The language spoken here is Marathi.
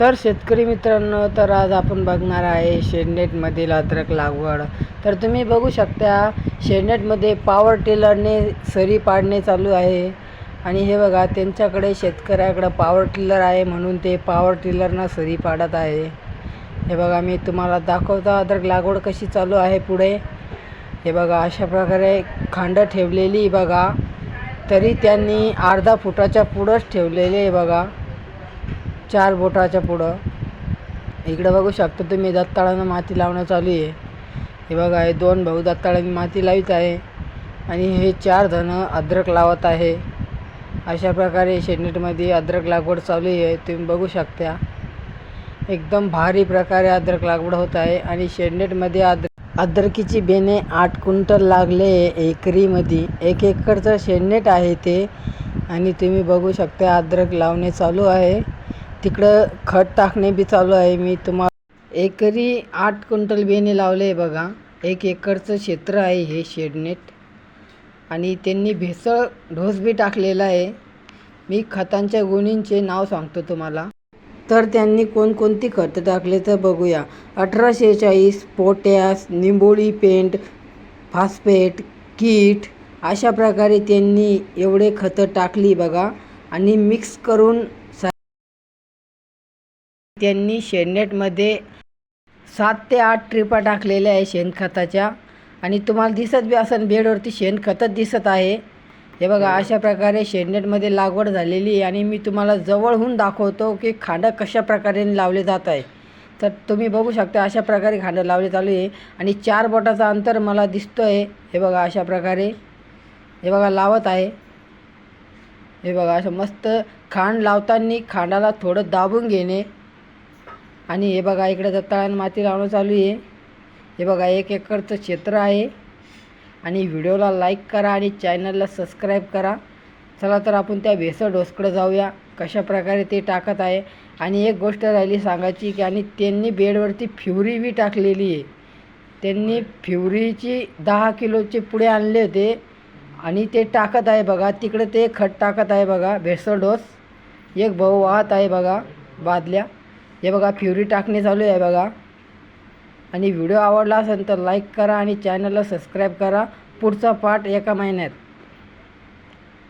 तर शेतकरी मित्रांनो तर आज आपण बघणार आहे शेडनेटमधील अद्रक लागवड. तर तुम्ही बघू शकता शेडनेटमध्ये पॉवर टिलरने सरी पाडणे चालू आहे. आणि हे बघा त्यांच्याकडे शेतकऱ्याकडं पॉवर टिलर आहे म्हणून ते पॉवर टिलरनं सरी पाडत आहे. हे बघा मी तुम्हाला दाखवतो अद्रक लागवड कशी चालू आहे पुढे. हे बघा अशा प्रकारे खांड ठेवलेली बघा. तरी त्यांनी अर्धा फुटाच्या पुढंच ठेवलेले आहे बघा. चार बोटाच्या पुढं. इकडं बघू शकता तुम्ही दत्ताळानं माती लावणं चालू आहे. हे बघा हे दोन भाऊ दत्ताळाने माती लावित आहे. आणि हे चार जणं अद्रक लावत आहे. अशा प्रकारे शेडनेटमध्ये अद्रक लागवड चालू आहे. तुम्ही बघू शकता. एकदम भारी प्रकारे अद्रक लागवड होत आहे. आणि शेडनेटमध्ये अद्र अद्रकीची बेने आठ क्विंटल लागले एकरीमध्ये. एक एकरचं शेडनेट आहे ते. आणि तुम्ही बघू शकता अद्रक लावणे चालू आहे. तिकडं खत टाकणे बी चालू आहे. मी तुम्हाला एकरी आठ क्विंटल बियाणे लावले आहे बघा. एक एकरचं क्षेत्र आहे हे शेडनेट. आणि त्यांनी भेसळ ढोस बी टाकलेला आहे. मी खतांच्या गुणींचे नाव सांगतो तुम्हाला. तर त्यांनी कोणकोणती खतं टाकले तर बघूया. अठरा शेहेचाळीस पोटॅस निंबोळी पेंट फॉस्फेट कीट अशा प्रकारे त्यांनी एवढे खतं टाकली बघा. आणि मिक्स करून त्यांनी शेडनेटमध्ये सात ते आठ ट्रिपा टाकलेल्या आहे शेणखताच्या. आणि तुम्हाला दिसत बी असन बेडवरती शेणखतच दिसत आहे. हे बघा अशा प्रकारे शेडनेटमध्ये लागवड झालेली आहे. आणि मी तुम्हाला जवळहून दाखवतो की खांडं कशा प्रकारे लावले जात आहे. तर तुम्ही बघू शकता अशा प्रकारे खांडं लावले चालू आहे. आणि चार बोटाचा अंतर मला दिसतो आहे हे बघा अशा प्रकारे हे बघा लावत आहे. हे बघा असं मस्त खांड लावताना खांडाला थोडं दाबून घेणे. आणि हे बघा इकडे दत्ताळानं माती लावणं चालू आहे. हे बघा एक एकरचं क्षेत्र आहे. आणि व्हिडिओला लाईक करा आणि चॅनलला सबस्क्राईब करा. चला तर आपण त्या भेसळ ढोसकडं जाऊया कशा प्रकारे ते टाकत आहे. आणि एक गोष्ट राहिली सांगायची की आणि त्यांनी बेडवरती फ्युरी बी टाकलेली आहे. त्यांनी फ्युरीची दहा किलोचे पुढे आणले होते आणि ते टाकत आहे बघा. तिकडे ते खत टाकत आहे बघा भेसळ डोस. एक भाऊ वाहत आहे बघा बादल्या. हे बघा फ्युरी टाकणे चालू आहे बघा. आणि व्हिडिओ आवडला असेल तर लाईक करा आणि चॅनलला सबस्क्राईब करा. पुढचा पार्ट एका महिन्यात.